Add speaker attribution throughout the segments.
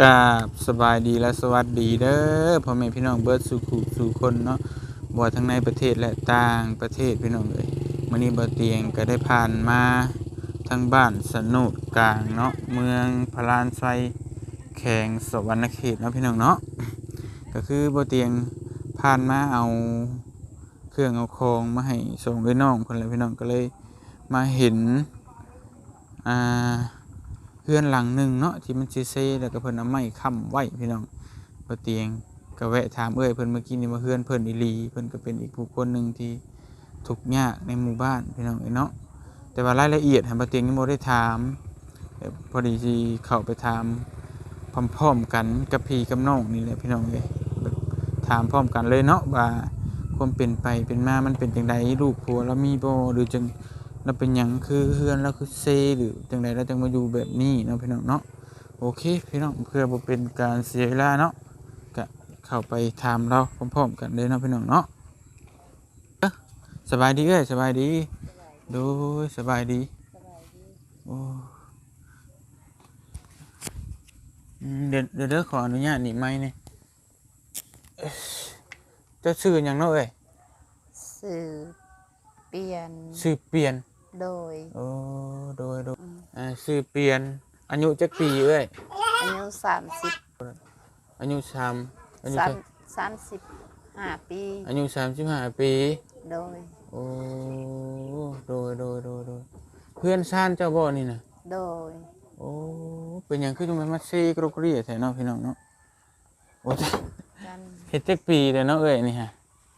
Speaker 1: กาบสบายดีและสวัสดีเด้อพ่อแม่พี่น้องเบิร์ดสู่ขู่สู่คนเนาะบ่ทั้งในประเทศและต่างประเทศพี่น้องเอ้ยมื้อนี้บ่เตียงก็ได้ผ่านมาทางบ้านสนุดกลางเนาะเมืองพลานไซแขวงสวรรณเขตเนาะพี่น้องเนาะก็คือบ่เตียงผ่านมาเอาเครื่องเอาของมาให้ส่งไว้น้องเพิ่นละพี่น้องก็เลยมาเห็นอ่า เพื่อนหลังหนึ่งเนาะที่มันซีเซ่แล้วก็เพิ่นเอาไม้ค้ำไว้พี่น้องบ่เตียงก็แวะถามเอ้ยเพิ่นเมื่อกี้นี่มาเพื่อนเพิ่นอีหลีเพิ่นก็เป็นอีกผู้คนหนึ่งที่ทุกข์ยากในหมู่บ้านพี่น้องเอ้เนาะแต่ว่ารายละเอียดหันบ่เตียงยังบ่ได้ถามพอดีสิเข้าไปถามพร้อมๆกันกับพี่กับน้องนี่แหละพี่น้องเอ้ยถามพร้อมกันเลยเนาะว่าความเป็นไปเป็นมามันเป็นจังไดลูกผัวเรามีบ่หรือจัง เราเป็นหยังคือเฮือนเราคือเซหรือจังใดเราจังมาอยู่แบบนี้เนาะพี่น้องเนาะโอเคพี่น้องเพื่อบ่เป็นการเสียเวลาเนาะก็เข้าไปถามเราพร้อมๆกันเลยเนาะพี่น้องเนาะเอ้อสบายดีเอ้ยสบายดีโดยสบายดีโอ้อืมเดี๋ยวเดี๋ยวเดี๋ยวขออนุญาตหนีไม้เนี่ยเอ้ยเจะชื่อหยังเนาะเอ้ย
Speaker 2: สื่อเปลี่ยน
Speaker 1: ชื่อเปลี่ยน
Speaker 2: โดย
Speaker 1: โอ้โดยโดยอ่าชื่อเปลี่ยนอายุจักปีเอ้ย
Speaker 2: อายุสามสิบ
Speaker 1: อายุสามอายุ
Speaker 2: สาม
Speaker 1: เท่า
Speaker 2: สามสิบห้าปี
Speaker 1: อายุสามสิบห้าปี
Speaker 2: โดย
Speaker 1: โอ้โดยโดยโดยโดยเพื่อนซ่านเจ้าบ่นี่นะ
Speaker 2: โดย
Speaker 1: โอ้เป็นหยังคือจังมันมาซีกรกเรียแท้เนาะพี่น้องเนาะโอ้ย
Speaker 2: กัน
Speaker 1: เฮ็ดจักปีแล้วเนาะเอ้ยนี่ฮะ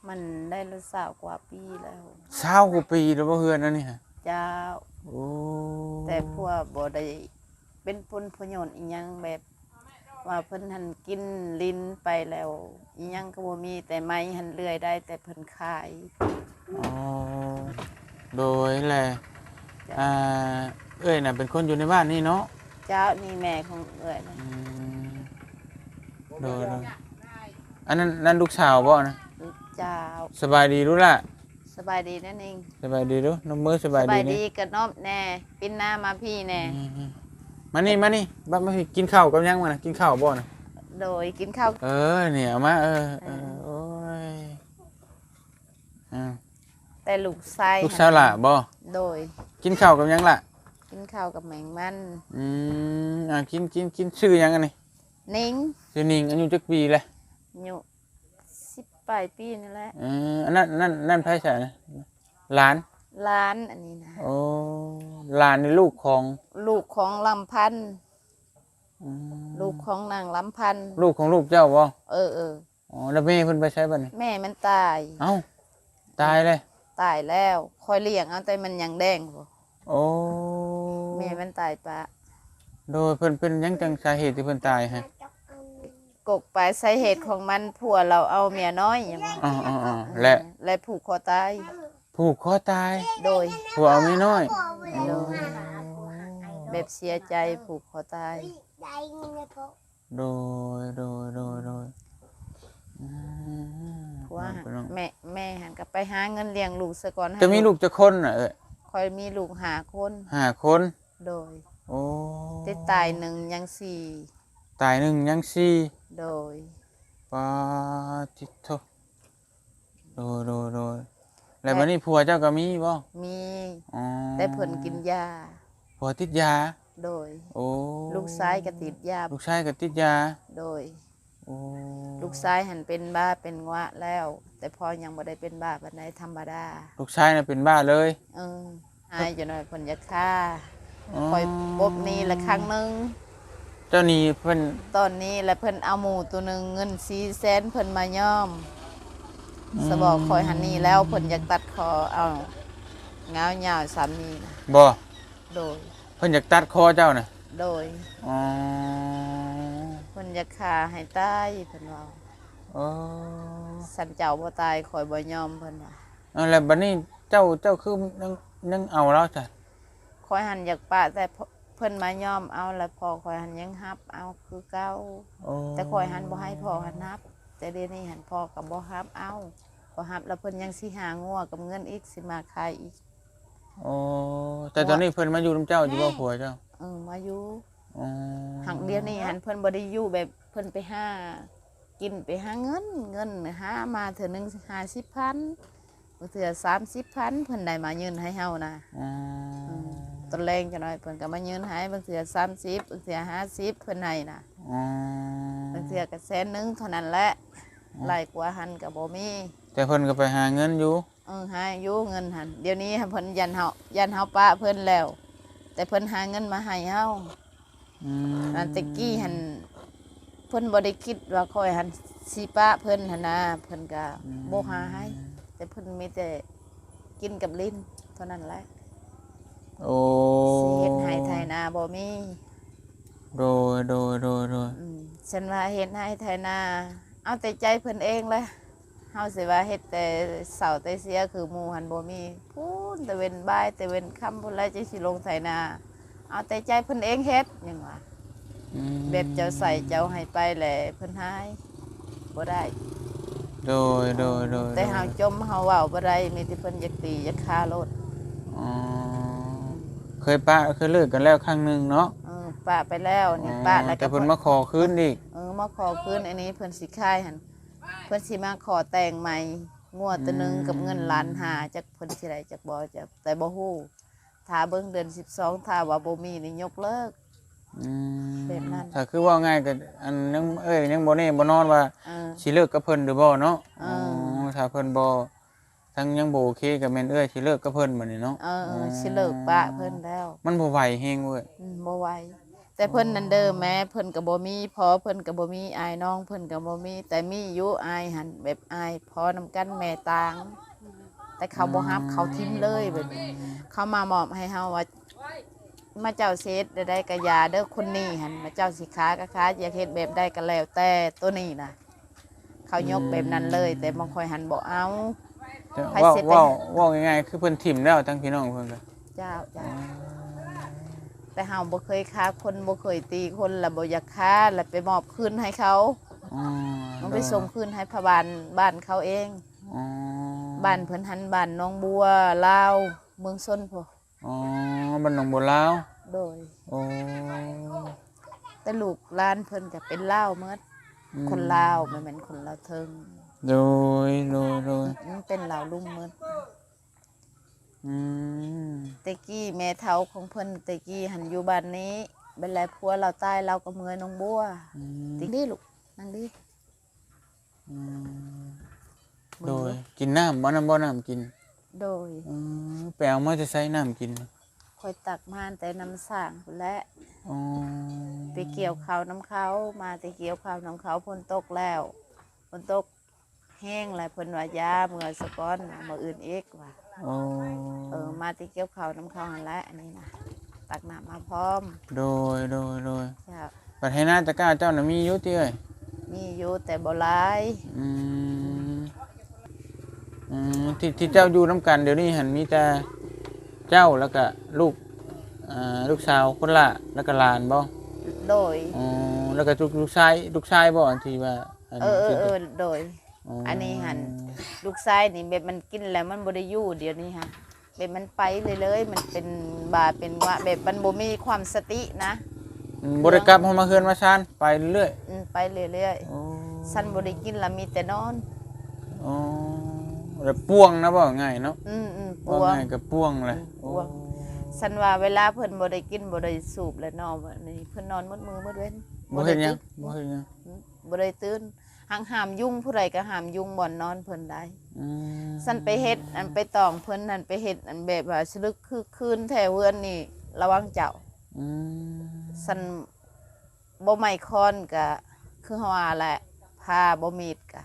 Speaker 2: มันได้ละสาวกว่าปีแล้ว
Speaker 1: เศร้ากว่าปีแล้วบ่เฮือนอันนี้ฮะ
Speaker 2: เจ้า
Speaker 1: โอ้
Speaker 2: แต่พวกบ่ได้เป็นผลประโยชน์อีหยังแบบ ว่าเพิ่นหันกินลิ้นไปแล้วอีหยังก็บ่มีแต่ไม้หันเลื่อยได้ แต่เพิ่นขาย
Speaker 1: อ๋อโดยแหละอ่าเอ้ยน่ะเป็นคนอยู่ในบ้านนี่เนาะ
Speaker 2: เจ้านี่แม่ของเอื้อยนะ
Speaker 1: อืมโดยโดยอันนั้นนั่นลูกสาวบ่นะ
Speaker 2: เจ้า
Speaker 1: สบายดีรู้ล่ะ
Speaker 2: สบายดีนั่นเอง
Speaker 1: สบายดีรู้น้องมือส
Speaker 2: ส
Speaker 1: บาย
Speaker 2: บา
Speaker 1: ดี
Speaker 2: ย
Speaker 1: นี่
Speaker 2: ดีกับน้องแน่ปิ้นหน้ามาพี่แน่
Speaker 1: อืมๆมานี่มานี่บัดมาพี่กินข้าวกับยังมานะกินข้าวบ่นะ
Speaker 2: โดยกินข้าว
Speaker 1: เออเนี่ยเอามาเออเออโอ้ยอ่า
Speaker 2: แต่ลูกไส้
Speaker 1: ลูกสาวล่ะบ่
Speaker 2: โดย
Speaker 1: กินข้าวกับยังล่ะ
Speaker 2: กินข้าวกับแมงมัน
Speaker 1: อืมอ่ากินกินกินชื่อยังอันนี้
Speaker 2: นิ้ง
Speaker 1: ชื่อนิงอายุจักปีเลย
Speaker 2: อยู่สิบ ปลายปีนี่แหละ
Speaker 1: เอออันนั้นนั่นนั่นไผใช่นะหลาน
Speaker 2: ร้านอันนี้นะ
Speaker 1: โอ้หลานนี่ลูกของ
Speaker 2: ลูกของลำพันธ์
Speaker 1: อืม
Speaker 2: ลูกของนางลำพันธ์
Speaker 1: ลูกของลูกเจ้าบ่
Speaker 2: เออเออ
Speaker 1: อ๋อแล้วแม่เพิ่นไปใช้บัดนี้
Speaker 2: แม่มันตาย
Speaker 1: เอ้าตายเลย
Speaker 2: ตายแล้วคอยเลี้ยงเอาแต่มันยังแดงบ่
Speaker 1: โอ้
Speaker 2: แม่มันตายปะ
Speaker 1: โดยเพิ่นเป็นหยังจังสาเหตุที่เพิ่นตายฮะ
Speaker 2: กกไปสาเหตุของมันผัวเราเอาเมียน้อยอย่างว่า
Speaker 1: อ๋ออ๋ออ๋อและ
Speaker 2: และผูกคอตาย
Speaker 1: ผูกคอตาย
Speaker 2: โดย
Speaker 1: ผัวเอาไม่น้อย
Speaker 2: โดยแบบเสียใจผูกคอตาย
Speaker 1: โดยโดยโดยโดยอืม
Speaker 2: เพราะว่า
Speaker 1: พี่น้อง
Speaker 2: แม่แม่หันกลับไปหาเงินเลี้ยงลูกซะก่อนให้
Speaker 1: จะมีลูกจะคนน่ะเอ้ย
Speaker 2: คอยมีลูกหาคน
Speaker 1: ห้าคน
Speaker 2: โดย
Speaker 1: โอ้
Speaker 2: ติดตายหนึ่งยังสี่
Speaker 1: ตายหนึ่งยังสี่
Speaker 2: โดย
Speaker 1: ปาติโทโดยโดยโดยแล้วบัดนี้ผัวเจ้าก็มีบ่
Speaker 2: มี
Speaker 1: อ๋อ
Speaker 2: ได้เพิ่นกินยา
Speaker 1: ผัวติดยา
Speaker 2: โดย
Speaker 1: โอ้
Speaker 2: ลูกชายก็ติดยา
Speaker 1: ลูกชายก็ติดยา
Speaker 2: โดย
Speaker 1: โอ้
Speaker 2: ลูกชายหันเป็นบ้าเป็นงวะแล้ว แต่พอยังบ่ได้เป็นบ้าปานใดธรรมดา
Speaker 1: ลูกชายน่ะเป็นบ้าเลย
Speaker 2: เออหายจนว่าเพิ่นจะฆ่าคอยปบหนี้ละครั้งหนึง
Speaker 1: เจ้านี่เพิ่น
Speaker 2: ตอนนี้แล้วเพิ่นเอาหมูตัวหนึ่งเงินสี่แสนเพิ่นมาย่อม สบอกคอยหันนี่แล้วเพิ่นอยากตัดคอเอาเงาเหยาวสามีนะ
Speaker 1: บ่
Speaker 2: โดย
Speaker 1: เพิ่นอยากตัดคอเจ้าน่ะ
Speaker 2: โดย
Speaker 1: อ๋อ
Speaker 2: เพิ่นอยากฆ่าให้ตายเพิ่นว่า
Speaker 1: อ๋อ
Speaker 2: สันเจ้าบ่ตายคอยบ่ยอมเพิ่นว่า
Speaker 1: เอาแล้วบัดนี้เจ้าเจ้าคือยังยังเอาแล้วจ้ะ
Speaker 2: คอยหันอยากปะแต่พ เพิ่นมายอมเอาแล้วพอคอยหันยังฮับ เอาคือเก่า
Speaker 1: โอ้
Speaker 2: แต่คอยหันบ่ให้พ่อหันนับ แต่เดี๋ยวนี้หันพ่อก็บ่ฮับเอาบ่ฮับแล้วเพิ่นยังสิหางัวกับเงินอีกสิมาขายอีก
Speaker 1: โอ้แต่ตอนนี้เพิ่นมาอยู่นํเจ้าอยู่บ่ผัวเจ้า
Speaker 2: เออมาอยู่
Speaker 1: โอ๋อ
Speaker 2: หักเดียวนี่หันเพิ่นบ่ได้อยู่แบบเพิ่นไปหากินไปหาเงินเงินหามาเทื่อหนึง50,000บางเทื่อ30,000เพิ่นได้มายืนให้เฮานะ
Speaker 1: อ๋ออ
Speaker 2: ตอนแรงจังน้อยเพิ่นก็มายืนให้บางเทื่อ30บางเทื่อ50เพิ่นให้นะ
Speaker 1: อ๋อบา
Speaker 2: งเทื่อก็แสนหนึงเท่านั้นแหละหลายกว่าหันก็บ่มี
Speaker 1: แต่เพิ่นก็ไปหาเงินอยู่
Speaker 2: เออหาอยู่เงินหันเดี๋ยวนี้เพิ่นยันเฮายันเฮาปะเพิ่นแล้ว แต่เพิ่นหาเงินมาให้เฮา
Speaker 1: อืม
Speaker 2: อันตะกี้หันเพิ่นบ่ได้คิดว่าคอยหันสิปะเพิ่นหันนะเพิ่นก็บ่หาให้ แต่เพิ่นมีแต่กินกับลิ้นเท่านั้นแหละ
Speaker 1: โอ้
Speaker 2: สิเฮ็ดให้ไทยนาบ่มี
Speaker 1: โดยโดยโดยโดย
Speaker 2: อืมฉันว่าเฮ็ดให้ไทยนา เอาแต่ใจเพิ่นเองเลยเฮาสิว่าเฮ็ดแต่เสาแต่เสียคือหมู่หันบ่มีพูนแต่เว้นบ่ายแต่เว้นค่ำพุ่นแล้วจังสิลงไทยนา เอาแต่ใจเพิ่นเองเฮ็ดหยังว่า
Speaker 1: อืม
Speaker 2: แบบเจ้าใส่เจ้าให้ไปแหละเพิ่นให้บ่ได้
Speaker 1: โดยโดยโดย
Speaker 2: แต่เฮาจมเฮาเว้าบ่ได้มีแต่เพิ่นอยากตีอยากฆ่ารถ
Speaker 1: อ๋อ เคยปะเคยเลิกกันแล้วครั้งหนึงเนาะ
Speaker 2: เออป้าไปแล้วนี่ป้าแล้ว
Speaker 1: แต่
Speaker 2: ก็
Speaker 1: เพิ่นมาขอคืนอีก
Speaker 2: เออมาขอคืนอันนี้เพิ่นสิค่ายหั่นเพิ่นสิมาขอแต่งใหม่งวดตัวหนึงกับเงินล้านห้าจักเพิ่นสิได้จักบ่จักแต่บ่ฮู้ถ้าเบิ่งเดือน12ถ้าว่าบ่มีนี่ยกเลิก
Speaker 1: อืม
Speaker 2: แบบนั้น
Speaker 1: ถ้าคือว่าง่ายก็อันยังเอ้ยยังบ่แน่บ่นอนว่า
Speaker 2: เออ
Speaker 1: สิเลิกกับเพิ่นหรือบ่เนาะ
Speaker 2: อ่า
Speaker 1: อ๋ อถ้าเพิ่นบ่ ทั้งยังบ่โอเคก็แม่นเอ้ยสิเลิกกับเพิ่นบัดนี้เนาะ
Speaker 2: เออเออสิเลิกป้าเพิ่นแล้ว
Speaker 1: มันบ่ไหวแฮงเว้ย
Speaker 2: อืมบ่ไหวแต่เพิ่นนั่นเด้อแม่เพิ่นก็บ่มีพอเพิ่นก็บ่มีอายน้องเพิ่นก็บ่มี แต่มีอยู่อายหันแบบอายพอนำกันแม่ตาง แต่เขาบ่ฮับเขาทิ้มเลยแบบนี้เขามามอบให้เฮาว่ามาเจ้าเซตได้กะยาเด้อคนนี้หันมาเจ้าสิค้าก็ค้าอยากเฮ็ดแบบใดก็แล้วแต่ตัวนี้นะเขายกแบบนั้นเลย แต่บางคอยหันบ่เอา
Speaker 1: แต่
Speaker 2: ไป
Speaker 1: ว่า
Speaker 2: เสร็จไป
Speaker 1: ว่าว่าง่ายๆคือเพิ่นถิ่มแล้วทั้งพี่น้องเพิ่นก็
Speaker 2: เจ้าเจ้าแต่เฮาบ่เคยค้าคนบ่เคยตีคนแล้วบ่อยากค้าแล้วไปมอบคืนให้เขา
Speaker 1: อ๋อ
Speaker 2: มันไปส่งคืนให้พระบาลบ้านเขาเอง
Speaker 1: อ๋อ
Speaker 2: บ้านเพิ่นหันบ้านน้องบัวลาวเมืองซนพอ
Speaker 1: อ๋อบ้านหนองบัวลาว
Speaker 2: โดย
Speaker 1: โอ้
Speaker 2: แต่ลูกหลานเพิ่นก็เป็นลาวหมด
Speaker 1: อืม
Speaker 2: คนลาวมันเป็นคนลาวเทิง
Speaker 1: โดยโดยโดย
Speaker 2: มันเป็นลาวลุ่มหมด
Speaker 1: อืม
Speaker 2: แตะกี้แม่เฒ่าของเพิ่นแตะกี้หันอยู่บ้านนี้เป็นไรผัวเราตายเราก็เมือน้องบัว
Speaker 1: อืม
Speaker 2: ติงดิลูกนั่งดิ
Speaker 1: อืม
Speaker 2: มือ
Speaker 1: โดยกินน้ำบ่น้ำบ่น้ำกิน
Speaker 2: โดย
Speaker 1: อืมไปเอามาจะใช้น้ำกิน
Speaker 2: คอยตักมาแต่น้ำสร้างพู้นแหละ
Speaker 1: อ๋อ
Speaker 2: ไปเกี่ยวข้าวน้ำเขามาแต่เกี่ยวข้าวน้ำเขาฝนตกแล้วฝนตก แห้งแล้วเพิ่นว่ายาเมื่อสะก้อนมาอื่นอีกว่า
Speaker 1: โอ้
Speaker 2: เออมาแต่เกี่ยวข้าวน้ำเขาหันแหละอันนี้นะตักน้ำมาพร้อม
Speaker 1: โดยโดยโดย
Speaker 2: จ้า
Speaker 1: ปัดให้หน้าตะกร้าเจ้าน่ะมีอยู่ติเอ้ย
Speaker 2: มีอยู่แต่บ่หลาย
Speaker 1: อืมอืมที่ที่เจ้าอยู่น้ำกันเดี๋ยวนี้หันมีแต่เจ้าแล้วก็ลูกอ่าลูกสาวคนละแล้วก็หลานบ่
Speaker 2: โดย
Speaker 1: อ๋อแล้วก็ลูกลูกชายลูกชายบ่อันที่ว่าอัน
Speaker 2: เออเออเออโดย อันนี้หันลูกชายนี่แบบมันกินแล้วมันบ่ได้อยู่เดี๋ยวนี้ฮะแบบมันไปเลยเลยๆมันเป็นบาเป็นว่าแบบมันบ่มีความสตินะ
Speaker 1: อืมบ่ได้กลับเฮามาเฮือนมาซานไปเรื่อย
Speaker 2: อืมไปเรื่อย
Speaker 1: ๆโอ้
Speaker 2: ๆสันบ่ได้กินแล้วมีแต่นอน
Speaker 1: อ๋อแล้วป่วงนะบ่ง่ายเนาะ
Speaker 2: อืมอืมป
Speaker 1: บ่
Speaker 2: วง
Speaker 1: ง่ายก็ป่วงแหละ
Speaker 2: อืมป่วงสันว่าเวลาเพิ่นบ่ได้กินบ่ได้สูบแล้วนอนแบบนี้เพิ่นนอนมืดมือมืดเว้น
Speaker 1: บ่เฮ็ดหยัง
Speaker 2: ตื่น
Speaker 1: บ่เฮ็ดหยัง
Speaker 2: อืมบ่ได้ตื่น หังห้ามยุ่งผู้ใดก็ห้ามยุ่งบ่อนนอนเพิ่นได้
Speaker 1: อืม
Speaker 2: สันไปเฮ็ดอันไปตองเพิ่นนั่นไปเฮ็ดอันแบบว่าสลึกคือคืนแท้เฮือนนี่ ระวังเจ้า
Speaker 1: อืม
Speaker 2: สันบ่ไม้คอนก็คือเฮาว่าแหละผ้าบ่มีดก็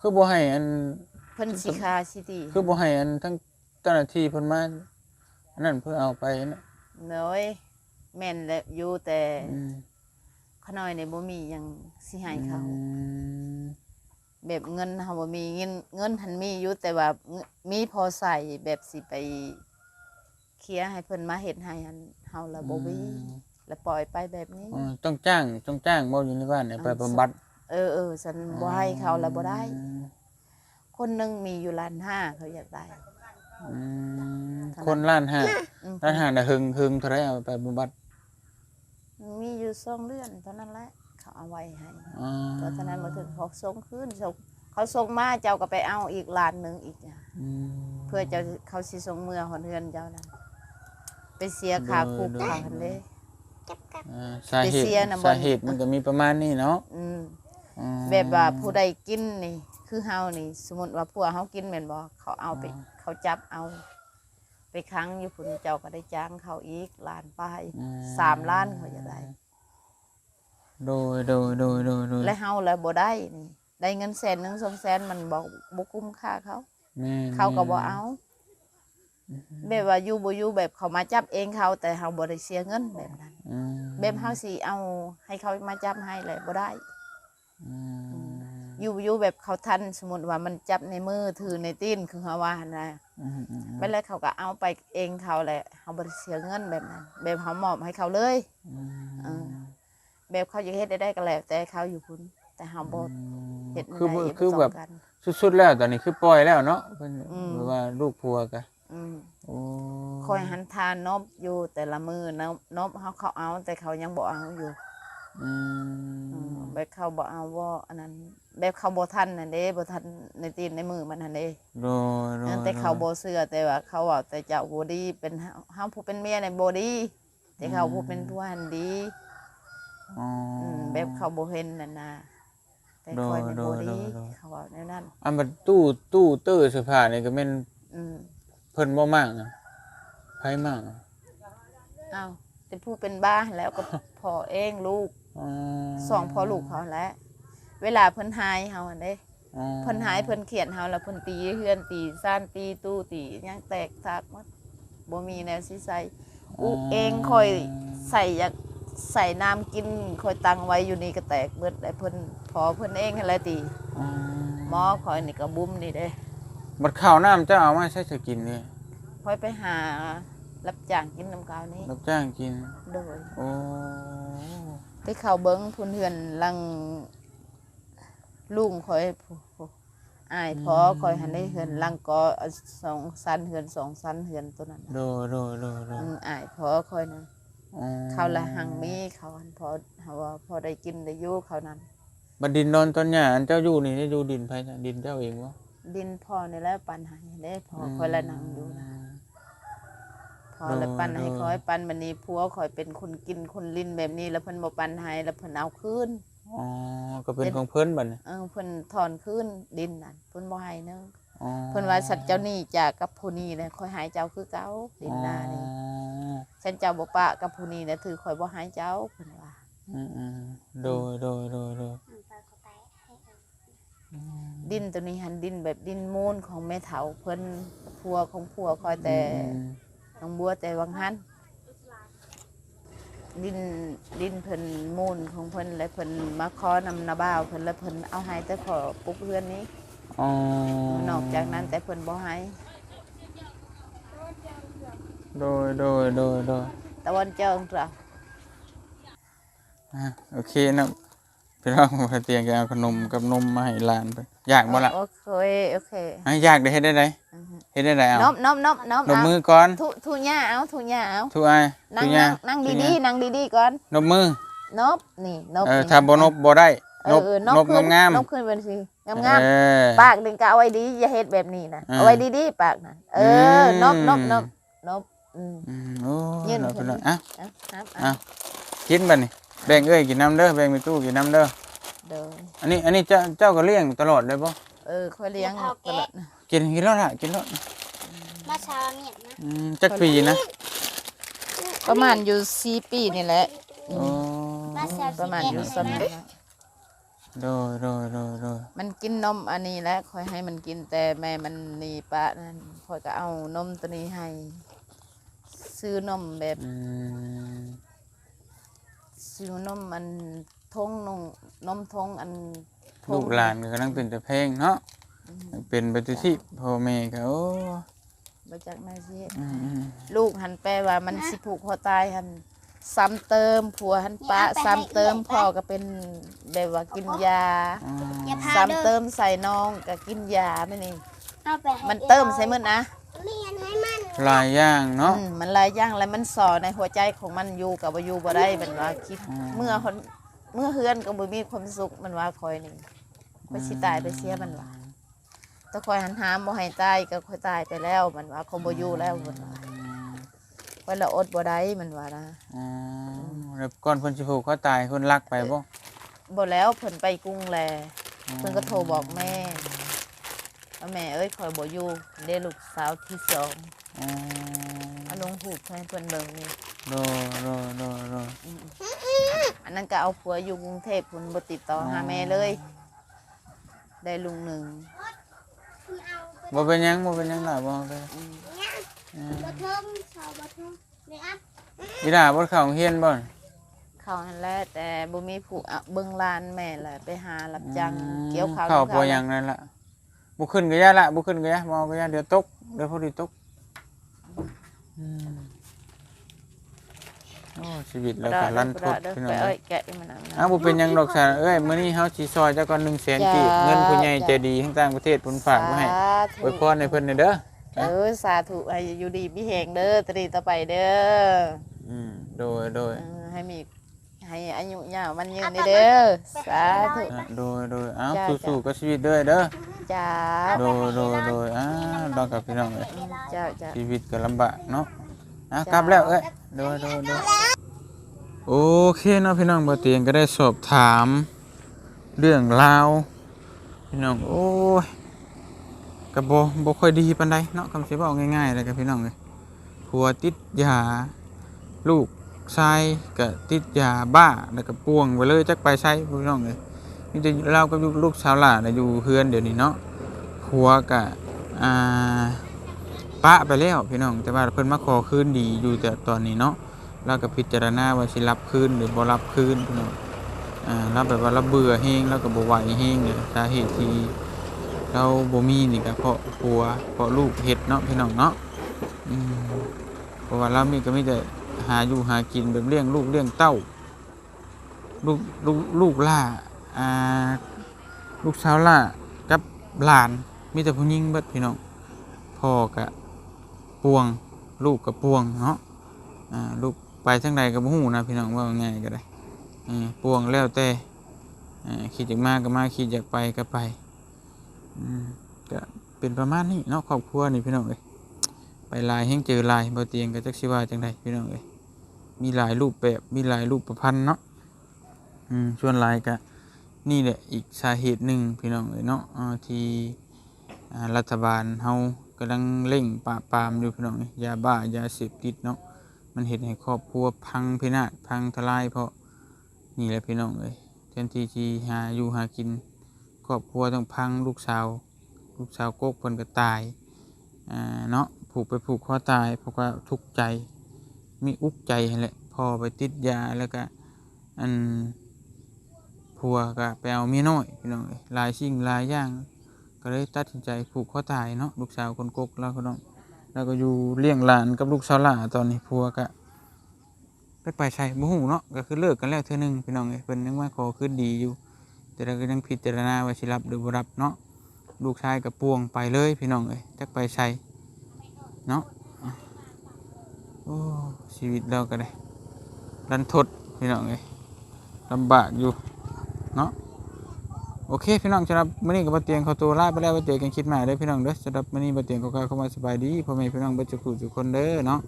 Speaker 1: คือบ่ให้อัน
Speaker 2: เพิ่นสิฆ่าสิตี
Speaker 1: คือบ่ให้อันทั้งเจ้าหน้าที่เพิ่นมาอันนั้นเพื่อเอาไปนะ
Speaker 2: น้อยแม่นแล้วอยู่แต่
Speaker 1: อืม
Speaker 2: ขน้อยนี่บ่มีหยังสิให้เขา
Speaker 1: อืม
Speaker 2: แบบเงินเฮาบ่มีเงินเงินหันมีอยู่แต่ว่าเงินมีพอใส่แบบสิไปเคลียร์ให้เพิ่นมาเฮ็ดให้หันเฮาละบ่มีแล้วปล่อยไปแบบนี้
Speaker 1: อ๋อต้องจ้างต้องจ้างบ่อยู่ในบ้านเนี่ยไปบำบัด
Speaker 2: เออเออฉันบ่ให้เขาแล้วบ่ได้
Speaker 1: อืม
Speaker 2: คนหนึงมีอยู่ล้านห้าเขาอยากได้
Speaker 1: อืมคนล้านห้า
Speaker 2: อืม
Speaker 1: ล้านห้าน่ะหึงหึงเท่าไหร่เอาไปบำบัด
Speaker 2: มีอยู่สองเดือนเท่านั้นแหละเขาเอาไว้ให้
Speaker 1: อ๋อ
Speaker 2: เพราะฉะนั้นมาถึงเขาส่งคืนส่งเขาส่งมาเจ้าก็ไปเอาอีกล้านหนึ่งอีกจ้ะ
Speaker 1: อืม
Speaker 2: เพื่อเจ้าเขาสิส่งเมื่อหอนเฮือนเจ้านั้นไปเสียค่าคุก
Speaker 1: โดย
Speaker 2: เขาหันเลย
Speaker 1: อ่าสาเหตุ
Speaker 2: ไปเสียน่ะบ่
Speaker 1: สาเหตุมันก็มีประมาณนี้เนาะ
Speaker 2: อืม
Speaker 1: อ๋อ
Speaker 2: แบบว่าผู้ใดกินนี่ คือเฮานี่ สมมติว่าพวกเฮากินแม่นบ่เขาเอาไป เขาจับเอา ไปค้างอยู่พุ่นเจ้าก็ได้จ้างเขาอีกล้านป้าย
Speaker 1: อื
Speaker 2: สามล้านเขาจะได้
Speaker 1: โดยโดยโดยโดยโดย
Speaker 2: และเฮาแล้วบ่ได้นี่ได้เงินแสนหนึงสองแสนมันบ่บ่คุ้มค่าเขา
Speaker 1: แม่น
Speaker 2: เขาก็บ่เอา แบบว่าอยู่บ่อยู่แบบเขามาจับเองเขา แต่เฮาบ่ได้เสียเงินแบบนั้น
Speaker 1: อืม
Speaker 2: แบบเฮาสิเอาให้เขามาจับให้เลยบ่ได้
Speaker 1: อืม
Speaker 2: อยู่อยู่แบบเขาทันสมมติว่ามันจับในมือถือในตีนคือเขาว่าหั่นนะ
Speaker 1: อืมอืม
Speaker 2: ไปแล้วเขาก็เอาไปเองเขาแหละเขาบริเสียเงินแบบนั้นแบบเขามอบให้เขาเลย
Speaker 1: อืม
Speaker 2: เออแบบเขาจะเฮ็ดได้ได้ก็แล้วแต่เขาอยู่พุ่นแต่เขาบดเฮ็ด
Speaker 1: คือ
Speaker 2: ได้
Speaker 1: คือแบบ
Speaker 2: กัน
Speaker 1: สุดๆแล้วตอนนี้คือปล่อยแล้วเนาะเพิ่น
Speaker 2: อืม
Speaker 1: หรือว่าลูกพัวกะ
Speaker 2: อืม
Speaker 1: โอ้
Speaker 2: คอยหันทานนบอยู่แต่ละมือนบนบเขาเขาเอาแต่เขายังบ่เอาอยู่
Speaker 1: อื
Speaker 2: อื
Speaker 1: ม
Speaker 2: มแบบเขาบ่เอาว่าอันนั้น แบบเขาบ่ทันนั่นเด้บ่ทันในตีนในมือมันนั่นเด้
Speaker 1: โดยโดย
Speaker 2: แต่เขา
Speaker 1: โด
Speaker 2: บ่
Speaker 1: ย
Speaker 2: เชื่อแต่ว่าเขาว่าแต่เจ้าบ่ดีเป็นเฮาเฮาผู้เป็นเมียในบ่ดีแต่เขาผู้เป็นผัวหันดี
Speaker 1: อ๋ออ
Speaker 2: อืมแบบเขาบ่เห็นนั่นนะแต่คอยใน
Speaker 1: โด
Speaker 2: บ่
Speaker 1: ยโด
Speaker 2: ดี
Speaker 1: ยโดย
Speaker 2: เขาว่าแนวนั้น
Speaker 1: อันบัดตู้ตู้เตื้อเสื้อผ้านี่ก็แม่น
Speaker 2: อืม
Speaker 1: เพิ่นบ่มากนะไผมากอะ
Speaker 2: อ้าวแต่ผู้เป็นบ้าแล้วก็พ่อเองลูก
Speaker 1: อ๋อ
Speaker 2: สองพ่อลูกเขาแหล้วเวลาเพิ่นหายเฮาอันเด้
Speaker 1: อ๋อ
Speaker 2: เพิ่นหายเพิ่นเขียนเฮาแล้วเพิ่นตีเฮือนตีซ่านตีตู้ตีหยังแตกทากหมดบ่มีแนวสิใส่อุเองค่อยใส่อยากใส่น้ำกินค่อยตั้งไว้อยู่นี่ก็แตกเบิดได้เพิ่นพอเพิ่นเองนั่นแหละตี
Speaker 1: อ๋อ
Speaker 2: หมอคอยนี่ก็บุ้มนี่เด้
Speaker 1: บัดข้าวน้ำเจ้าเอามาใช้จะกินนี่
Speaker 2: คอยไปหารับจ้างกินน้ำกาวนี้
Speaker 1: รับจ้างกิน
Speaker 2: โดย
Speaker 1: โอ้
Speaker 2: ไป เข้าเบิ้งพุ่นเฮือนลังลุงคอยผู้ผู้อายพอคอยหันได้เฮือนลังก็สองสันเฮือนสองสันเฮือนตัวนั้นน่ะ
Speaker 1: โดยโดยโดยโดย
Speaker 2: อืมอายพอคอยนั้น
Speaker 1: อ๋อ
Speaker 2: เขาละหังมีเขาหันพอเขาว่าพอได้กินได้อยู่เขานั้น
Speaker 1: บัดดินนอนตอนหญ้าอันเจ้าอยู่นี่ได้อยู่ดินไผจ้ะดินเจ้าเองบ่
Speaker 2: ดินพอนี่แหละปันให้ได้พอคอยละนังอยู่นะ พอละปันให้คอยปันบันนี้ผัวคอยเป็นคนกินคนลิ้นแบบนี้ แล้วเพิ่นบ่ปันให้แล้วเพิ่นเอาคืน
Speaker 1: อ๋อก็เป็นของเพิ่นบัดนี้
Speaker 2: เออเพิ่นถอนคืนดินนั่นเพิ่นบ่ให้เนึง
Speaker 1: อ๋อ
Speaker 2: เพิ่นว่าสัตว์เจ้านี่จากกับผู้นี้นะค่อยหายเจ้าคือเก่าดินนานี่
Speaker 1: อ๋อ
Speaker 2: ฉันเจ้าบ่ปะกับผู้นี้นะถือค่อยบ่หายเจ้าเพิ่นว่า
Speaker 1: อืมอืมโดยโดยโดยโดย
Speaker 2: ดินตัวนี้หันดินแบบดินมูลของแม่เฒ่าเพิ่นผัวของผัวคอยแต่
Speaker 1: อืม
Speaker 2: น้องบัวแต่วังหันดินดินเพิ่นมูลของเพิ่นและเพิ่นมาขอนำนาบ่าวเพิ่นแล้วเพิ่นเอาให้แต่ขอปลูกเรือนนี้
Speaker 1: อ๋อน
Speaker 2: อกจากนั้นแต่เพิ่นบ่ให้
Speaker 1: โดยโดยโดยโดย
Speaker 2: ตะวันเจิงจ้ะ
Speaker 1: อะโอเคนะพี่น้องมาเตียงแกเอาขนมกับนมมาให้หลานไปอยากบ่ล่ะ
Speaker 2: โอเคโอเค
Speaker 1: อะอยากได้เฮ็ดได้ได
Speaker 2: อือฮึ
Speaker 1: เฮ็ดได้ไดเอา
Speaker 2: นบนบนบนบ
Speaker 1: นม
Speaker 2: เอา
Speaker 1: มือก่อน
Speaker 2: ทุทุหญ้าเอาทุหญ้าเอา
Speaker 1: ทุกอาย
Speaker 2: นั่
Speaker 1: ทุ
Speaker 2: ง
Speaker 1: กอย่า
Speaker 2: นั่
Speaker 1: ง
Speaker 2: งนั่ง
Speaker 1: ทุก
Speaker 2: ดี
Speaker 1: อย่าง
Speaker 2: ๆนั่งดีๆก่อน
Speaker 1: นมมือน
Speaker 2: บนี่นบ
Speaker 1: เออ
Speaker 2: นี่
Speaker 1: ถ้าบ่นบบ่ได้
Speaker 2: เอนอบเออนบ
Speaker 1: นบ
Speaker 2: ขึ้น
Speaker 1: งาม
Speaker 2: นบขึ้นเป็นสิงาม
Speaker 1: ๆ
Speaker 2: งาม
Speaker 1: เออ
Speaker 2: ปากดึงก็เอาไว้ดีอย่าเฮ็ดแบบนี้นะ
Speaker 1: อ่า
Speaker 2: เอาไว้ดีๆปากนะเออ
Speaker 1: ม
Speaker 2: นบนบนบนบอืม
Speaker 1: อืมโอ้
Speaker 2: ยื่น
Speaker 1: เรา
Speaker 2: ขึ้
Speaker 1: พี่
Speaker 2: น
Speaker 1: น้องอะ
Speaker 2: เอาครับ
Speaker 1: อะ
Speaker 2: เอา
Speaker 1: กินบัดนี้แบ่งเอ้ยกินน้ำเด้อแบ่งไปตู้กินน้ำเด้อ
Speaker 2: เด้อ
Speaker 1: อันนี้อันนี้เจ้าเจ้าก็เลี้ยงตลอดเลยบ่
Speaker 2: เออค่อยเลี้ยงตลอดนะ
Speaker 1: กินกินแล้วล่ะกินแล้ว
Speaker 3: มาชาเมียนนะ
Speaker 1: อืมจักปีนะ
Speaker 2: ประมาณอยู่สี่ปีนี่แหละ
Speaker 1: โอ้
Speaker 3: มาชา
Speaker 2: ประมาณอยู่
Speaker 3: สิบ
Speaker 2: ส
Speaker 3: เอ็
Speaker 2: มั
Speaker 3: ด
Speaker 2: ย
Speaker 3: นะ
Speaker 1: โดยโดยโดยโดย
Speaker 2: มันกินนมอันนี้แหละค่อยให้มันกินแต่แม่มันหนีปะนั่นค่อยก็เอานมตัวนี้ให้ ซื้อนมแบบ
Speaker 1: อืม
Speaker 2: ซื้อนมมันทงนงนมทงอันทง
Speaker 1: ลูกหลานก็กำลังเป็นแต่เพลงเนาะ เป็นไปทุกที่พ่อแม่ก็โอ้
Speaker 2: มาจากนายสิเฮ็ด
Speaker 1: อืมอืม
Speaker 2: ลูกหันแปลว่ามันสิผูกคอตายหันซ้ำเติมผัวหันปะซ้ำเติมพ่อก็เป็นแบบว่ากินยา
Speaker 1: อ๋อ
Speaker 3: อย่าพา
Speaker 2: ซ้ำ
Speaker 3: เด้อ
Speaker 2: เติมใส่น้องก็กินยาไม่นี่
Speaker 3: เอาไปให้
Speaker 2: มันเติมใส่มือนะ
Speaker 3: เรียนให้มัน
Speaker 1: ก็หลายอย่างเนาะ
Speaker 2: อืมมันหลายอย่างแล้วมันสอในหัวใจของมันอยู่กับบ่อยู่บ่ได้มันว่าคิด
Speaker 1: อืม
Speaker 2: เมื่อคนเมื่อเฮือนก็บ่มีความสุขมันว่าคอยนี่คอยสิตายไปเสียมันว่า ถ้าคอยหันหามบ่ให้ตายก็คอยตายไปแล้วมันว่าคงบ่อยู่แล้วมันว่าคอยละอดบ่ได้มันว่านะ
Speaker 1: อ๋อแล้วก่อนเพิ่นสิผูกคอตายเพิ่นลักไปบ่
Speaker 2: บ่แล้วเพิ่นไปกรุงแลเพิ่นก็โทรบอกแม่ว่าแม่เอ้ยคอยบ่อยู่ได้ลูกสาวที่สอง
Speaker 1: อ๋อ
Speaker 2: เอาลงหูปให้เพิ่นเบิ่งนี่
Speaker 1: โดโดโดโด
Speaker 2: อันนั้นก็เอาผัวอยู่กรุงเทพเพิ่นบ่ติดต่อหาแม่เลย ได้ลุงหนึ่ง
Speaker 1: บ่เป็นหยังบ่เป็นหยังล่ะบ่เลย
Speaker 3: บะเทิมชาวบะเทิมในอัพ
Speaker 1: อีหล่าบ่เข้าโรงเรียนบ่
Speaker 2: เขาหันแหละแต่บ่มีผู้อะเบิ่งลานแม่แหละไปหารับจ้างเกี่ยวข้าว
Speaker 1: เข้า
Speaker 2: ทำ
Speaker 1: บ่หยังนั่นล่ะบ่ขึ้นก็ยาละบ่ขึ้นก็ยาบ่เอาก็ยาเดี๋ยวตกเดี๋ยวพอดีตกอืมโอ้ชีวิตแล้วก็รันทด
Speaker 2: เด้อ
Speaker 1: พี่น้อ
Speaker 2: ไป
Speaker 1: ง
Speaker 2: เอ้
Speaker 1: เอ้
Speaker 2: ย
Speaker 1: ย
Speaker 2: แกะอีมันนั่น
Speaker 1: อ้าวบ่เป็นหยังดอกซะเอ้ยมื้อนี้เฮาสิซอยเจ้าก่อน100,000กีบ
Speaker 2: จ้า
Speaker 1: เงินผู้ใหญ่ใจดีทั้งต่างประเทศเพิ่นฝากมาให้
Speaker 2: สา
Speaker 1: อ
Speaker 2: ธุ
Speaker 1: วยพรให้เพิ่นเด้อ
Speaker 2: เออสาธุให้อยู่ดีมีแหงเด้อตรีต่อไปเด้อ
Speaker 1: อืมโดยโดย
Speaker 2: เออให้มีให้อายุยาวมันยืนเด้อสาธุ
Speaker 1: อะโดยโดยอ้าว
Speaker 2: จ้า
Speaker 1: สู้ๆกับชีวิตเด้อเด้อ
Speaker 2: จ้า
Speaker 1: โดยโดยโดยอ้าวดอกกับพี่น้องเอ้ย
Speaker 2: เจ้าจ้า
Speaker 1: ชีวิตก็ลำบากเนาะ อะ
Speaker 2: ก
Speaker 1: ลับแล้วเอ้ยโดยโดยโดยโอเคเนาะพี่น้องบ่เตียงก็ได้สอบถาม เรื่องราวพี่น้องโอ้ยก็บ่บ่ค่อยดีปานใดเนาะคำสิเว้าง่ายๆเลยกับพี่น้องเอ้ยผัวติดยาลูกชายก็ติดยาบ้าแล้วก็ป่วงไปเลยจักไปใช้พี่น้องเอ้ยมีแต่เรากับลูกสาวหลานน่ะอยู่เฮือนเดี๋ยวนี้เนาะผัวก็อ่า ปะไปแล้วพี่น้อง แต่ว่าเพิ่นมาขอคืนดีอยู่แต่ตอนนี้เนาะเราก็พิจารณาว่าสิรับคืนหรือบ่รับคืนพี่น้องอ่ารับแบบว่าเราเบื่อแฮงแล้วก็บ่ไหวแฮงเนี่ยสาเหตุที่เราบ่มีนี่ก็เพราะผัวเพราะลูกเฮ็ดเนาะพี่น้องเนาะอืมเพราะว่าเรามีก็มีแต่หาอยู่หากินแบบเลี้ยงลูกเลี้ยงเต้า ลูกลูกลูกล่าอ่าลูกสาวล่ากับหลานมีแต่ผู้หญิงเบิดพี่น้องพ่อกะ ปวง ลูกกะปวงเนาะอ่าลูกไปทางใดก็บ่ฮู้นะพี่น้องว่าไงก็ได้อ่าปวงแล้วแต่อ่าคิดอยากมากก็มาคิดอยากไปก็ไปก็เป็นประมาณนี้เนาะครอบครัวนี่พี่น้องเอ้ยไปลายแห่งเจอลายบ่เตียงก็จักสิว่าจังไดพี่น้องเอ้ยมีหลายรูปแบบมีหลายรูปประพันธ์เนาะอืมส่วนลายก็นี่แหละอีกสาเหตุหนึ่งพี่น้องเอ้ยเนาะที่รัฐบาลเฮา กำลังเร่งปราปามอยู่พี่น้องเอ้ยยาบ้ายาเสพติดเนาะมันเห็นให้ครอบครัวพังพินาศพังทลายเพราะนี่แหละพี่น้องเอ้ยแทนที่ที่หาอยู่หากิน ครอบครัวต้องพังลูกสาว ลูกสาวโกกเพิ่นก็ตายอ่าเนาะผูกไปผูกคอตายเพราะว่าทุกข์ใจมีอุกใจแหละพอไปติดยาแล้วก็อันผัวก็ไปเอาเมียน้อยพี่น้องเอ้ยลายสิ่งลายอย่าง ก็เลยตัดสินใจผูกคอตายเนาะลูกสาวคนกกแล้วก็น้องแล้วก็อยู่เลี้ยงหลานกับลูกสาวหล่าตอนนี้พัวก็ไปไปใช่บ่ฮู้เนาะก็คือเลิกกันแล้วเทื่อหนึ่งพี่น้องเอ้เพิ่นยังว่าขอคืนดีอยู่ แต่เราก็ยังพิจารณาว่าสิรับหรือบ่รับเนาะลูกชายกับปวงไปเลยพี่น้องเอ้ยจักไปใช่เนาะโอ้ชีวิตเราก็ได้รันทดพี่น้องเอ้ยลำบากอยู่เนาะ โอเคพี่น้องสำหรับมื้อนี้กับบ่เตียงเขาตัวลาไปแล้วไว้เจอกันคลิปใหม่เด้อพี่น้องเด้อสำหรับมื้อนี้บ่เตียงก็กาเข้ามาสบายดีพ่อแม่พี่น้องเบ่จุกทุกคนเด้อเนาะ